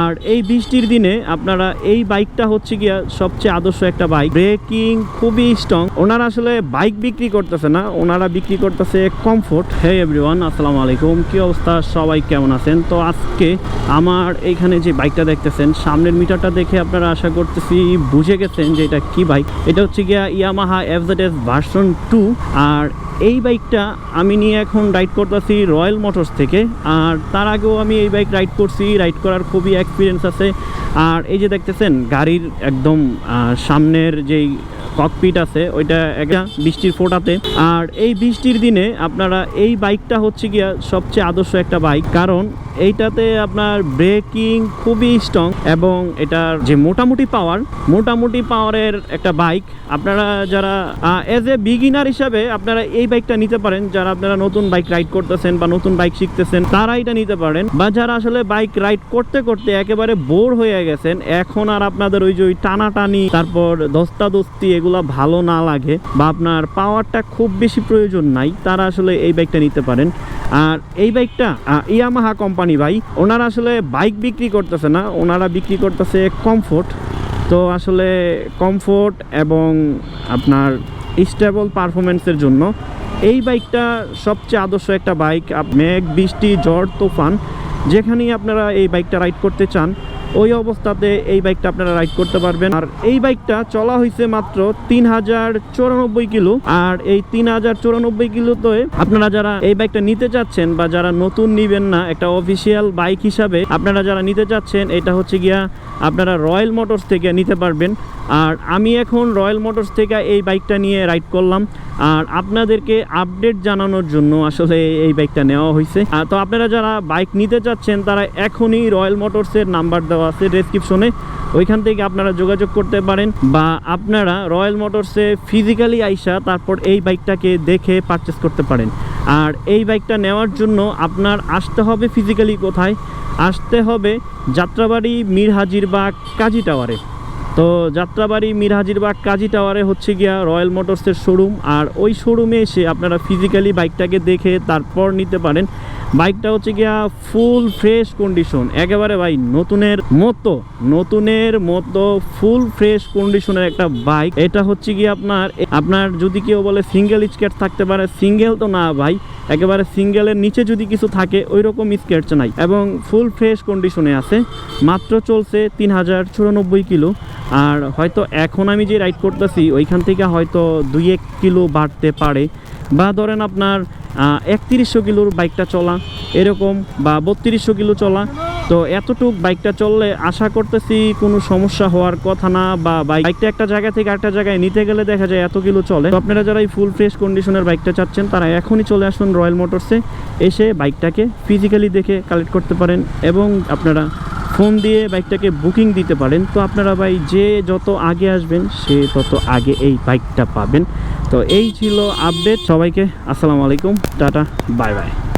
আর এই বৃষ্টির দিনে আপনারা এই বাইকটা হচ্ছে গিয়া সবচেয়ে আদর্শ একটা বাইক। ব্রেকিং খুবই স্ট্রং ওনারা আসলে বাইক বিক্রি করতেছে না, ওনারা বিক্রি করতেছে কমফোর্ট হে এভরিওয়ান আসসালামু আলাইকুম। কি অবস্থা? সবাই কেমন আছেন? তো আজকে আমার এইখানে যে বাইকটা দেখতেছেন, সামনের মিটারটা দেখে আপনারা আশা করতেছি বুঝে গেছেন যে এটা কি বাইক। এটা হচ্ছে গিয়া Yamaha FZ S version two আর এই বাইকটা আমি নিয়ে এখন রাইড করতেছি রয়্যাল মোটরস থেকে। আর তার আগেও আমি এই বাইক রাইড করছি রাইড করার খুবই এক্সপিরিয়েন্স আছে। আর এই যে দেখতেছেন, গাড়ির একদম সামনের যেই ককপিট আছে, ওইটা একটা বৃষ্টির ফোটাতে। আর এই বৃষ্টির দিনে আপনারা এই বাইকটা হচ্ছে গিয়া সবচেয়ে আদর্শ একটা বাইক। কারণ এইটাতে আপনার ব্রেকিং খুবই স্ট্রং এবং এটার যে মোটামুটি পাওয়ার মোটামুটি পাওয়ারের একটা বাইক আপনারা যারা এজ এ বিগিনার হিসাবে আপনারা এই বাইকটা নিতে পারেন। যারা আপনারা নতুন বাইক রাইড করতেছেন বা নতুন বাইক শিখতেছেন, তারা এটা নিতে পারেন। বা যারা আসলে বাইক রাইড করতে করতে একেবারে বোর হয়ে গেছেন, এখন আর আপনাদের ওই যে ওই টানাটানি, তারপর দস্তাদস্তি এগুলা ভালো না লাগে বা আপনার পাওয়ারটা খুব বেশি প্রয়োজন নাই, তারা আসলে এই বাইকটা নিতে পারেন। আর এই বাইকটা ইয়ামাহা কোম্পানি ভাই। ওনারা আসলে বাইক বিক্রি করতেছে না, ওনারা বিক্রি করতেছে কমফোর্ট তো আসলে কমফোর্ট এবং আপনার স্টেবল পারফরমেন্সের জন্য এই বাইকটা সবচেয়ে আদর্শ একটা বাইক। মেঘ, বৃষ্টি, ঝড়, তুফান, যেখানেই আপনারা এই বাইকটা রাইড করতে চান ওই অবস্থাতে এই বাইকটা আপনারা রাইড করতে পারবেন। আর এই বাইকটা চলা হয়েছে মাত্র তিন হাজার চৌরানব্বই কিলো। আর এই তিন হাজার চৌরানব্বই কিলোতে আপনারা যারা এই বাইকটা নিতে চাচ্ছেন বা যারা নতুন নিবেন না, একটা অফিসিয়াল বাইক হিসাবে আপনারা যারা নিতে চাচ্ছেন, এটা হচ্ছে গিয়া আপনারা রয়্যাল মোটরস থেকে নিতে পারবেন। আর আমি এখন রয়্যাল মোটরস থেকে এই বাইকটা নিয়ে রাইড করলাম। আর আপনাদেরকে আপডেট জানানোর জন্য আসলে এই বাইকটা নেওয়া হয়েছে। তো আপনারা যারা বাইক নিতে চাচ্ছেন, তারা এখনই রয়্যাল মোটরসের নাম্বার দেওয়া আছে ডেসক্রিপশনে ওইখান থেকে আপনারা যোগাযোগ করতে পারেন বা আপনারা রয়্যাল মোটরসে ফিজিক্যালি আইসা তারপর এই বাইকটাকে দেখে পারচেস করতে পারেন। আর এই বাইকটা নেওয়ার জন্য আপনার আসতে হবে ফিজিক্যালি কোথায়? আসতে হবে যাত্রাবাড়ি মীর হাজির বা কাজী টাওয়ারে। তো যাত্রাবাড়ি মীর হাজিরবাগ কাজী টাওয়ারে হচ্ছে গিয়া রয়্যাল মোটরসের শোরুম, আর ওই শোরুমে এসে আপনারা ফিজিক্যালি বাইকটাকে দেখে তারপর নিতে পারেন। বাইকটা হচ্ছে গিয়া ফুল ফ্রেশ কন্ডিশন একেবারে ভাই নতুনের মতো নতুনের মতো ফুল ফ্রেশ কন্ডিশনের একটা বাইক এটা হচ্ছে গিয়ে আপনার আপনার যদি কেউ বলে সিঙ্গেল স্কেট থাকতে পারে সিঙ্গেল তো না ভাই একেবারে সিঙ্গেলের নিচে যদি কিছু থাকে ওই রকম স্কেচ নাই। এবং ফুল ফ্রেশ কন্ডিশনে আছে। মাত্র চলছে তিন হাজার চুরানব্বই কিলো। আর হয়তো এখন আমি যে রাইড করতেছি, ওইখান থেকে হয়তো দুই এক কিলো বাড়তে পারে। বা ধরেন আপনার একত্রিশশো কিলোর বাইকটা চলা, এরকম, বা বত্রিশশো কিলো চলা। তো এতটুক বাইকটা চললে আশা করতেছি কোনো সমস্যা হওয়ার কথা না, বা বাইকটা একটা জায়গা থেকে একটা জায়গায় নিতে গেলে দেখা যায় এত কিলো চলে। তো আপনারা যারা এই ফুল ফ্রেশ কন্ডিশনের বাইকটা চাচ্ছেন, তারা এখনই চলে আসুন রয়্যাল মোটরসে এসে বাইকটাকে ফিজিক্যালি দেখে কালেক্ট করতে পারেন এবং আপনারা ফোন দিয়ে বাইকটাকে বুকিং দিতে পারেন। তো আপনারা ভাই যে যত আগে আসবেন, সে তত আগে এই বাইকটা পাবেন। তো এই ছিল আপডেট সবাইকে আসসালামু আলাইকুম। টাটা। Bye bye.